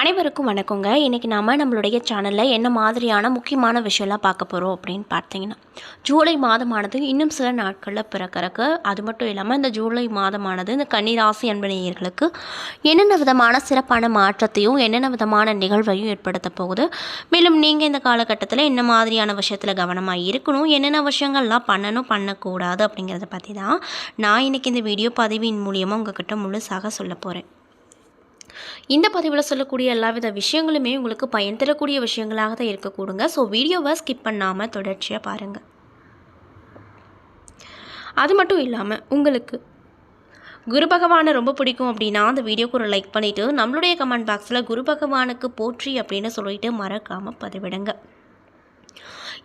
அனைவருக்கும் வணக்கங்க. இன்றைக்கி நாம் நம்மளுடைய சேனலில் என்ன மாதிரியான முக்கியமான விஷயம்லாம் பார்க்க போகிறோம் அப்படின்னு பார்த்தீங்கன்னா ஜூலை மாதமானது இன்னும் சில நாட்களில் பிறக்கிறக்கு. அது மட்டும் இல்லாமல் இந்த ஜூலை மாதமானது இந்த கன்னிராசி அன்பணியர்களுக்கு என்னென்ன விதமான சிறப்பான மாற்றத்தையும் என்னென்ன விதமான நிகழ்வையும் ஏற்படுத்த போகுது. மேலும் நீங்கள் இந்த காலகட்டத்தில் என்ன மாதிரியான விஷயத்தில் கவனமாக இருக்கணும் என்னென்ன விஷயங்கள்லாம் பண்ணணும் பண்ணக்கூடாது அப்படிங்கிறத பற்றி தான் நான் இன்றைக்கி இந்த வீடியோ பதிவின் மூலியமாக உங்ககிட்ட முழுசாக சொல்ல போகிறேன் இந்த பதிவில் சொல்லக்கூடிய எல்லா வித விஷயங்களுமே உங்களுக்கு பயன் தரக்கூடிய விஷயங்களாக தான் இருக்கக்கூடுங்க. ஸோ வீடியோவை ஸ்கிப் பண்ணாமல் தொடர்ச்சியாக பாருங்கள் அது மட்டும் இல்லாமல் உங்களுக்கு குரு பகவானை ரொம்ப பிடிக்கும் அப்படின்னா அந்த வீடியோக்கு ஒரு லைக் பண்ணிவிட்டு நம்மளுடைய கமெண்ட் பாக்ஸில் குரு பகவானுக்கு போற்றி அப்படின்னு சொல்லிட்டு மறக்காமல் பதிவிடுங்க.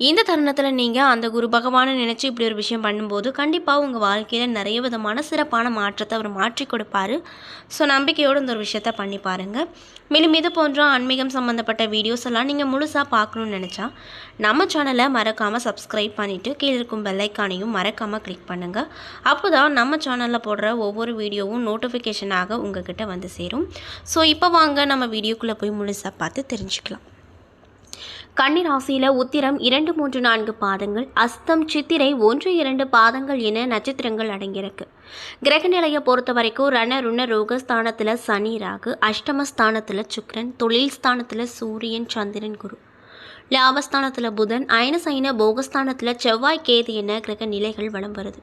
இந்த தருணத்தில் நீங்கள் அந்த குரு பகவானை நினச்சி இப்படி ஒரு விஷயம் பண்ணும்போது கண்டிப்பாக உங்கள் வாழ்க்கையில் நிறைய விதமான சிறப்பான மாற்றத்தை அவர் மாற்றி கொடுப்பாரு. ஸோ நம்பிக்கையோடு இந்த ஒரு விஷயத்த பண்ணி பாருங்கள் மேலும் இது போன்ற ஆன்மீகம் சம்மந்தப்பட்ட வீடியோஸ் எல்லாம் நீங்கள் முழுசாக பார்க்கணுன்னு நினச்சா நம்ம சேனலை மறக்காமல் சப்ஸ்கிரைப் பண்ணிவிட்டு கீழே இருக்கும் பெல்லைக்கானையும் மறக்காமல் கிளிக் பண்ணுங்கள் அப்போ தான் நம்ம சேனலில் போடுற ஒவ்வொரு வீடியோவும் நோட்டிஃபிகேஷனாக உங்ககிட்ட வந்து சேரும். ஸோ இப்போ வாங்க நம்ம வீடியோக்குள்ளே போய் முழுசாக பார்த்து தெரிஞ்சுக்கலாம். கன்னி ராசியில் உத்திரம் இரண்டு மூன்று நான்கு பாதங்கள் அஸ்தம் சித்திரை ஒன்று இரண்டு பாதங்கள் என நட்சத்திரங்கள் அடங்கியிருக்கு. கிரக நிலையை பொறுத்த வரைக்கும் ரண ருண ரோகஸ்தானத்தில் சனி ராகு அஷ்டமஸ்தானத்தில் சுக்ரன் தொழில் ஸ்தானத்தில் சூரியன் சந்திரன் குரு. லாபஸ்தானத்தில் புதன் அயனசைன போகஸ்தானத்தில் செவ்வாய் கேது என கிரக நிலைகள் வலம் வருது.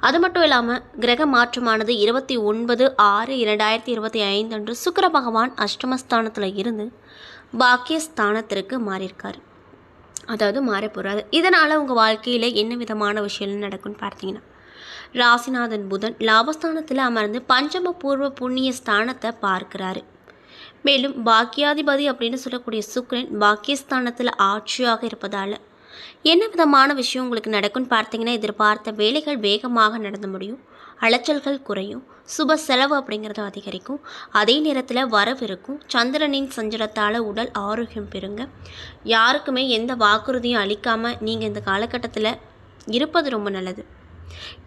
அது மட்டும் இல்லாமல் கிரக மாற்றமானது இருபத்தி ஒன்பது ஆறு இரண்டாயிரத்தி இருபத்தி ஐந்து அன்று சுக்கர பகவான் அஷ்டமஸ்தானத்தில் இருந்து பாக்கியஸ்தானத்திற்கு மாறியிருக்கார். அதாவது மாறப்போகிறாரு இதனால் உங்கள் வாழ்க்கையில் என்ன விதமான விஷயம் நடக்கும்னு பார்த்தீங்கன்னா ராசிநாதன் புதன் லாபஸ்தானத்தில் அமர்ந்து பஞ்சம பூர்வ புண்ணிய ஸ்தானத்தை பார்க்கிறாரு. மேலும் பாக்கியாதிபதி அப்படின்னு சொல்லக்கூடிய சுக்ரன் பாக்கியஸ்தானத்தில் ஆட்சியாக இருப்பதால் என்ன விதமான விஷயம் உங்களுக்கு நடக்கும்னு பார்த்தீங்கன்னா எதிர்பார்த்த வேலைகள் வேகமாக நடந்து முடியும். அலைச்சல்கள் குறையும். சுப செலவு அப்படிங்கிறது அதிகரிக்கும். அதே நேரத்தில் வரவு இருக்கும். சந்திரனின் சஞ்சலத்தால் உடல் ஆரோக்கியம் பெறுங்க யாருக்குமே எந்த வாக்குறுதியும் அளிக்காமல் நீங்கள் இந்த காலகட்டத்தில் இருப்பது ரொம்ப நல்லது.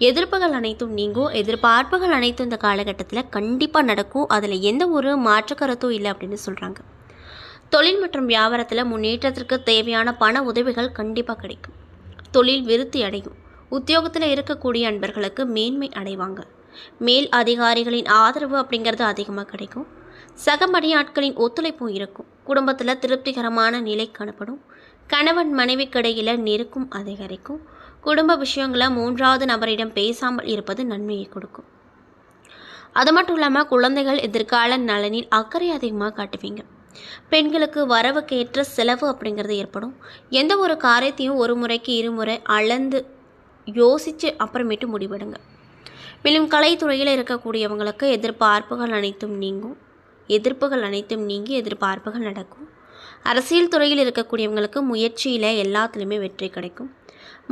எதிர்ப்புகள் அனைத்தும் நீங்கும். எதிர்பார்ப்புகள் அனைத்தும் இந்த காலகட்டத்தில் கண்டிப்பாக நடக்கும். அதில் எந்த ஒரு மாற்றுக்கருத்தும் இல்லை அப்படின்னு சொல்கிறாங்க தொழில் மற்றும் வியாபாரத்தில் முன்னேற்றத்திற்கு தேவையான பண உதவிகள் கண்டிப்பாக கிடைக்கும். தொழில் விருத்தி அடையும். உத்தியோகத்தில் இருக்கக்கூடிய அன்பர்களுக்கு மேன்மை அடைவாங்க. மேல் அதிகாரிகளின் ஆதரவு அப்படிங்கிறது அதிகமாக கிடைக்கும். சக மணியாட்களின் ஒத்துழைப்பும் இருக்கும். குடும்பத்தில் திருப்திகரமான நிலை காணப்படும். கணவன் மனைவிக்கிடையில் நெருக்கும் அதிகரிக்கும். குடும்ப விஷயங்களை மூன்றாவது நபரிடம் பேசாமல் இருப்பது நன்மையை கொடுக்கும். அது மட்டும் இல்லாமல் குழந்தைகள் எதிர்கால நலனில் அக்கறை அதிகமாக காட்டுவீங்க. பெண்களுக்கு வரவுக்கேற்ற செலவு அப்படிங்கிறது ஏற்படும். எந்த ஒரு காரியத்தையும் ஒரு முறைக்கு இருமுறை அளந்து யோசித்து அப்புறமேட்டு முடிவெடுங்க. மேலும் கலைத்துறையில் இருக்கக்கூடியவங்களுக்கு எதிர்பார்ப்புகள் அனைத்தும் நீங்கும். எதிர்ப்புகள் அனைத்தும் நீங்கி எதிர்பார்ப்புகள் நடக்கும். அரசியல் துறையில் இருக்கக்கூடியவங்களுக்கு முயற்சியில் எல்லாத்துலேயுமே வெற்றி கிடைக்கும்.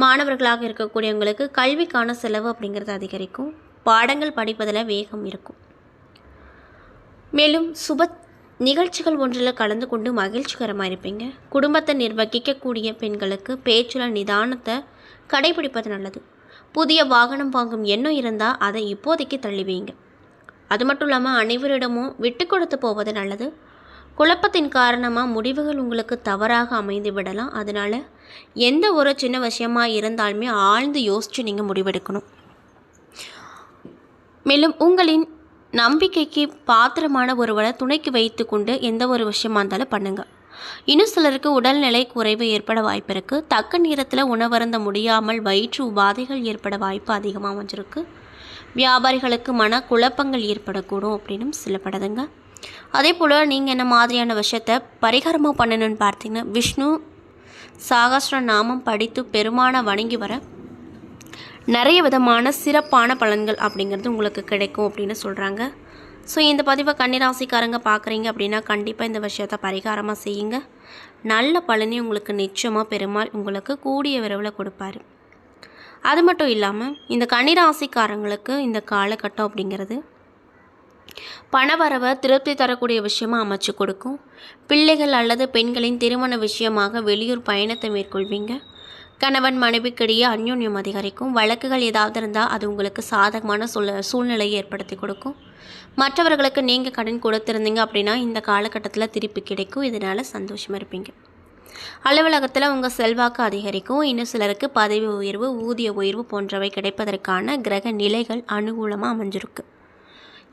மாணவர்களாக இருக்கக்கூடியவங்களுக்கு கல்விக்கான செலவு அப்படிங்கிறது அதிகரிக்கும். பாடங்கள் படிப்பதில் வேகம் இருக்கும். மேலும் சுப நிகழ்ச்சிகள் ஒன்றில் கலந்து கொண்டு மகிழ்ச்சிகரமாக இருப்பீங்க. குடும்பத்தை நிர்வகிக்கக்கூடிய பெண்களுக்கு பேச்சில் நிதானத்தை கடைபிடிப்பது நல்லது. புதிய வாகனம் வாங்கும் எண்ணம் இருந்தால் அதை இப்போதைக்கு தள்ளிவிங்க. அது மட்டும் இல்லாமல் அனைவரிடமும் விட்டு கொடுத்து போவது நல்லது. குழப்பத்தின் காரணமாக முடிவுகள் உங்களுக்கு தவறாக அமைந்து விடலாம். அதனால் எந்த ஒரு சின்ன விஷயமா இருந்தாலுமே ஆழ்ந்து யோசித்து நீங்கள் முடிவெடுக்கணும். மேலும் உங்களின் நம்பிக்கைக்கு பாத்திரமான ஒருவரை துணைக்கு வைத்து கொண்டு எந்த ஒரு விஷயமா இருந்தாலும் பண்ணுங்கள் இன்னும் சிலருக்கு உடல்நிலை குறைவு ஏற்பட வாய்ப்பு இருக்குது தக்க நேரத்தில் உணவருந்த முடியாமல் வயிற்று உபாதைகள் ஏற்பட வாய்ப்பு அதிகமாக அமைஞ்சிருக்கு. வியாபாரிகளுக்கு மன குழப்பங்கள் ஏற்படக்கூடும் அப்படின்னும் சொல்லப்படுதுங்க அதே போல் நீங்கள் என்ன மாதிரியான விஷயத்தை பரிகாரமாக பண்ணணும்னு பார்த்தீங்கன்னா விஷ்ணு சாகஸ்ர நாமம் படித்து பெருமானை வணங்கி வர நிறைய விதமான சிறப்பான பலன்கள் அப்படிங்கிறது உங்களுக்கு கிடைக்கும் அப்படின்னு சொல்கிறாங்க ஸோ இந்த பதிவை கன்னிராசிக்காரங்க பார்க்குறீங்க அப்படின்னா கண்டிப்பாக இந்த விஷயத்த பரிகாரமாக செய்யுங்க. நல்ல பழனி உங்களுக்கு நிச்சயமாக பெருமாள் உங்களுக்கு கூடிய விரைவில் கொடுப்பாரு. அது மட்டும் இல்லாமல் இந்த கன்னிராசிக்காரங்களுக்கு இந்த காலகட்டம் அப்படிங்கிறது பணவரவை திருப்தி தரக்கூடிய விஷயமாக அமைச்சு கொடுக்கும். பிள்ளைகள் அல்லது பெண்களின் திருமண விஷயமாக வெளியூர் பயணத்தை மேற்கொள்வீங்க. கணவன் மனைவிக்கிடையே அந்யோன்யம் அதிகரிக்கும். வழக்குகள் ஏதாவது இருந்தால் அது உங்களுக்கு சாதகமான சூழ சூழ்நிலையை ஏற்படுத்தி கொடுக்கும். மற்றவர்களுக்கு நீங்கள் கடன் கொடுத்துருந்தீங்க அப்படின்னா இந்த காலகட்டத்தில் திருப்பி கிடைக்கும். இதனால் சந்தோஷமாக இருப்பீங்க. அலுவலகத்தில் உங்கள் செல்வாக்கு அதிகரிக்கும். இன்னும் சிலருக்கு பதவி உயர்வு ஊதிய உயர்வு போன்றவை கிடைப்பதற்கான கிரக நிலைகள் அனுகூலமாக அமைஞ்சிருக்கு.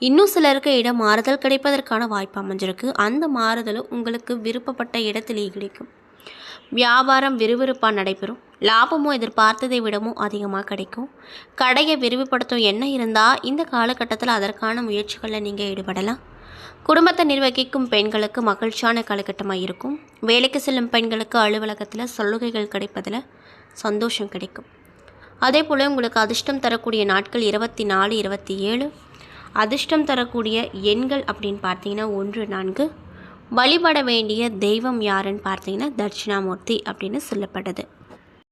இன்னும் சிலருக்கு இடம் மாறுதல் கிடைப்பதற்கான வாய்ப்பு அமைஞ்சிருக்கு. அந்த மாறுதலும் உங்களுக்கு விருப்பப்பட்ட இடத்திலேயே கிடைக்கும். வியாபாரம் விறுவிறுப்பாக நடைபெறும். லாபமும் எதிர்பார்த்ததை விடவும் அதிகமாக கிடைக்கும். கடையை விரிவுபடுத்தும் எண்ணம் இருந்தால் இந்த காலகட்டத்தில் அதற்கான முயற்சிகளில் நீங்கள் ஈடுபடலாம். குடும்பத்தை நிர்வகிக்கும் பெண்களுக்கு மகிழ்ச்சியான காலகட்டமாக இருக்கும். வேலைக்கு செல்லும் பெண்களுக்கு அலுவலகத்தில் சலுகைகள் கிடைப்பதில் சந்தோஷம் கிடைக்கும். அதே போல் உங்களுக்கு அதிர்ஷ்டம் தரக்கூடிய நாட்கள் இருபத்தி நாலு இருபத்தி ஏழு. அதிர்ஷ்டம் தரக்கூடிய எண்கள் அப்படின்னு பார்த்தீங்கன்னா ஒன்று நான்கு. வழிபட வேண்டிய தெய்வம் யாருன்னு பார்த்தீங்கன்னா தட்சிணாமூர்த்தி அப்படின்னு சொல்லப்படுது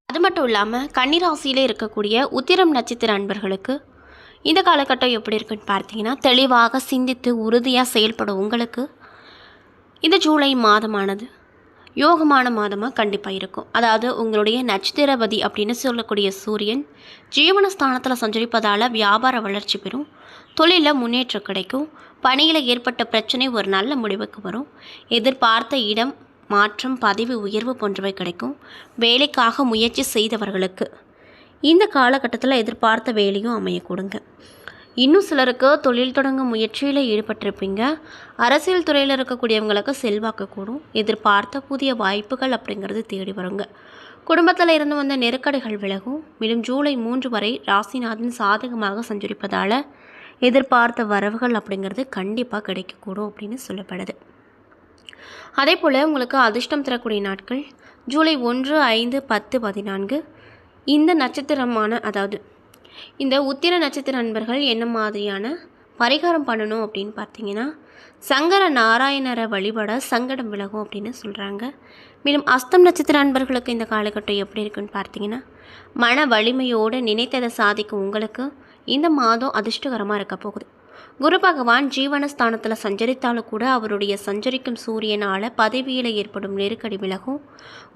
அது மட்டும் இல்லாமல் கன்னிராசியில் இருக்கக்கூடிய உத்திரம் நட்சத்திர அன்பர்களுக்கு இந்த காலகட்டம் எப்படி இருக்குன்னு பார்த்தீங்கன்னா தெளிவாக சிந்தித்து உறுதியாக செயல்படும் உங்களுக்கு இந்த ஜூலை மாதமானது யோகமான மாதமாக கண்டிப்பாக இருக்கும். அதாவது உங்களுடைய நட்சத்திரபதி அப்படின்னு சொல்லக்கூடிய சூரியன் ஜீவனஸ்தானத்தில் சஞ்சரிப்பதால் வியாபார வளர்ச்சி பெறும் தொழிலில் முன்னேற்றம் கிடைக்கும் பணியில் ஏற்பட்ட பிரச்சனை ஒரு நல்ல முடிவுக்கு வரும். எதிர்பார்த்த இடம் மாற்றம் பதவி உயர்வு போன்றவை கிடைக்கும். வேலைக்காக முயற்சி செய்தவர்களுக்கு. இந்த காலகட்டத்தில் எதிர்பார்த்த வேலையும் அமையக்கூடுங்க. இன்னும் சிலருக்கு தொழில் தொடங்கும் முயற்சியில் ஈடுபட்டிருப்பீங்க. அரசியல் துறையில் இருக்கக்கூடியவங்களுக்கு செல்வாக்கு கூடும். எதிர்பார்த்த புதிய வாய்ப்புகள் அப்படிங்கிறது தேடி வருங்க. குடும்பத்தில் இருந்து வந்த நெருக்கடிகள் விலகும். மேலும் ஜூலை மூன்று வரை ராசிநாதன் சாதகமாக சஞ்சரிப்பதால் எதிர்பார்த்த வரவுகள் அப்படிங்கிறது கண்டிப்பாக கிடைக்கக்கூடும் அப்படின்னு சொல்லப்படுது. அதே போல் உங்களுக்கு அதிர்ஷ்டம் தரக்கூடிய நாட்கள் ஜூலை ஒன்று ஐந்து பத்து பதினான்கு இந்த நட்சத்திரமான அதாவது இந்த உத்திர நட்சத்திர நண்பர்கள் என்ன மாதிரியான பரிகாரம் பண்ணணும் அப்படின்னு பார்த்தீங்கன்னா சங்கர நாராயணரை வழிபட சங்கடம் விலகும் அப்படின்னு சொல்கிறாங்க மேலும் அஸ்தம் நட்சத்திர நண்பர்களுக்கு இந்த காலகட்டம் எப்படி இருக்குன்னு பார்த்தீங்கன்னா மன வலிமையோடு நினைத்ததை சாதிக்கும் உங்களுக்கு இந்த மாதம் அதிர்ஷ்டகரமாக இருக்க போகுது. குரு பகவான் ஜீவனஸ்தானத்தில் சஞ்சரித்தாலும் கூட அவருடைய சஞ்சரிக்கும் சூரியனால் பதவியில் ஏற்படும் நெருக்கடி விலகும்.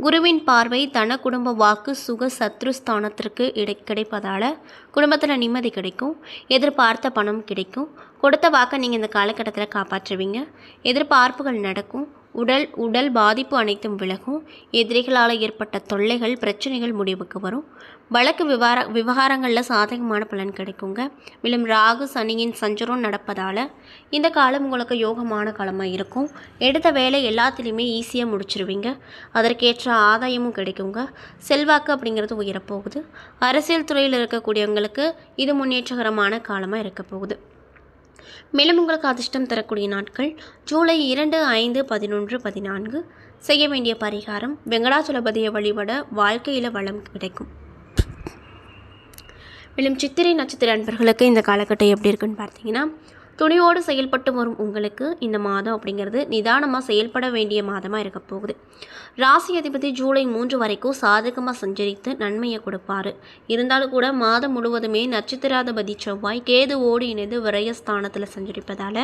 குருவின் பார்வை தன குடும்ப வாக்கு சுக சத்ரு ஸ்தானத்திற்கு இடை கிடைப்பதால் குடும்பத்தில் நிம்மதி கிடைக்கும். எதிர்பார்த்த பணம் கிடைக்கும். கொடுத்த வாக்கை நீங்கள் இந்த காலகட்டத்தில் காப்பாற்றுவீங்க. எதிர்பார்ப்புகள் நடக்கும். உடல் உடல் பாதிப்பு அனைத்தும் விலகும். எதிரிகளால் ஏற்பட்ட தொல்லைகள் பிரச்சனைகள் முடிவுக்கு வரும். வழக்கு விவகார விவகாரங்களில் சாதகமான பலன் கிடைக்குங்க. மேலும் ராகு சனியின் சஞ்சரம் நடப்பதால் இந்த காலம் உங்களுக்கு யோகமான காலமாக இருக்கும். எடுத்த வேலை எல்லாத்துலேயுமே ஈஸியாக முடிச்சிருவீங்க. அதற்கேற்ற ஆதாயமும் கிடைக்குங்க. செல்வாக்கு அப்படிங்கிறது உயரப்போகுது. அரசியல் துறையில் இருக்கக்கூடியவங்களுக்கு இது முன்னேற்றகரமான காலமாக இருக்க போகுது. மேலும் உங்களுக்கு அதிர்ஷ்டம் தரக்கூடிய நாட்கள் ஜூலை இரண்டு ஐந்து பதினொன்று பதினான்கு. செய்ய வேண்டிய பரிகாரம் வெங்கடாச்சலபதியை வழிபட வாழ்க்கையில் வளம் கிடைக்கும். மேலும் சித்திரை நட்சத்திர அன்பர்களுக்கு இந்த காலகட்டம் எப்படி இருக்குன்னு பார்த்தீங்கன்னா துணியோடு செயல்பட்டு வரும் உங்களுக்கு இந்த மாதம் அப்படிங்கிறது நிதானமாக செயல்பட வேண்டிய மாதமாக இருக்க போகுது. ராசி அதிபதி ஜூலை மூன்று வரைக்கும் சாதகமாக சஞ்சரித்து நன்மையை கொடுப்பாரு. இருந்தாலும் கூட மாதம் முழுவதுமே நட்சத்திராதிபதி செவ்வாய் கேதுவோடு இணைந்து விரயஸ்தானத்தில் சஞ்சரிப்பதால்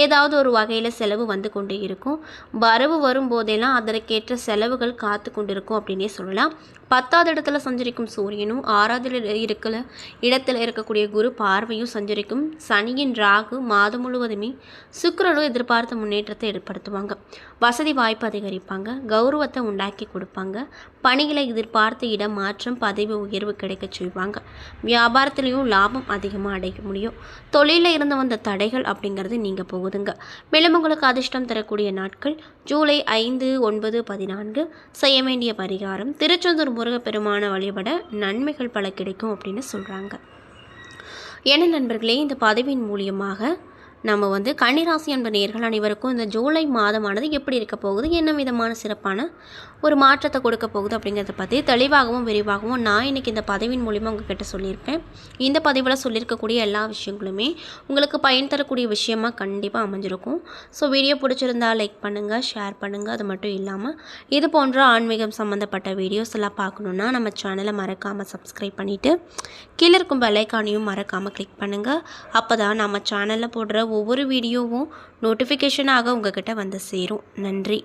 ஏதாவது ஒரு வகையில் செலவு வந்து கொண்டே இருக்கும். வரவு வரும்போதெல்லாம் அதற்கேற்ற செலவுகள் காத்து கொண்டிருக்கும் அப்படின்னே சொல்லலாம். பத்தாவது இடத்துல சஞ்சரிக்கும் சூரியனும் ஆறாவது இருக்கிற இடத்துல இருக்கக்கூடிய குரு பார்வையும் சஞ்சரிக்கும். சனியின் ராகு மாதம் முழுவதுமே சுக்கரனும் எதிர்பார்த்த முன்னேற்றத்தை ஏற்படுத்துவாங்க. வசதி வாய்ப்பு அதிகரிப்பாங்க. கௌரவத்தை உண்டாக்கி கொடுப்பாங்க. பணிகளை எதிர்பார்த்த இடம் மாற்றம் பதவி உயர்வு கிடைக்க செய்வாங்க. வியாபாரத்திலையும் லாபம் அதிகமாக அடைய முடியும். தொழிலில் இருந்து வந்த தடைகள் அப்படிங்கிறது நீங்கள் போகுதுங்க. மேலும் உங்களுக்கு அதிர்ஷ்டம் தரக்கூடிய நாட்கள் ஜூலை ஐந்து ஒன்பது பதினான்கு செய்ய வேண்டிய பரிகாரம் திருச்செந்தூர் முருகப்பெருமான வழிபட நன்மைகள் பல கிடைக்கும் அப்படின்னு சொல்கிறாங்க என நண்பர்களே இந்த பதவியின் மூலியமாக நம்ம வந்து கன்னிராசி என்ப நேர்கள் அனைவருக்கும் இந்த ஜூலை மாதமானது எப்படி இருக்க போகுது? என்ன விதமான சிறப்பான ஒரு மாற்றத்தை கொடுக்க போகுது அப்படிங்கிறத பற்றி தெளிவாகவும் விரிவாகவும் நான் இன்றைக்கி இந்த பதவியின் மூலிமா உங்ககிட்ட சொல்லியிருக்கேன். இந்த பதிவில் சொல்லியிருக்கக்கூடிய எல்லா விஷயங்களுமே உங்களுக்கு பயன் தரக்கூடிய விஷயமா கண்டிப்பாக அமைஞ்சிருக்கும். ஸோ வீடியோ பிடிச்சிருந்தா லைக் பண்ணுங்கள் ஷேர் பண்ணுங்கள் அது மட்டும் இல்லாமல் இது போன்ற ஆன்மீகம் சம்மந்தப்பட்ட வீடியோஸ் எல்லாம் பார்க்கணுன்னா நம்ம சேனலை மறக்காமல் சப்ஸ்கிரைப் பண்ணிவிட்டு கீழே இருக்கும் பெல்லைக்கானையும் மறக்காமல் கிளிக் பண்ணுங்கள் அப்போ தான் நம்ம சேனலில் போடுற ஒவ்வொரு வீடியோவும் நோட்டிஃபிகேஷனாக உங்ககிட்ட வந்து சேரும். நன்றி.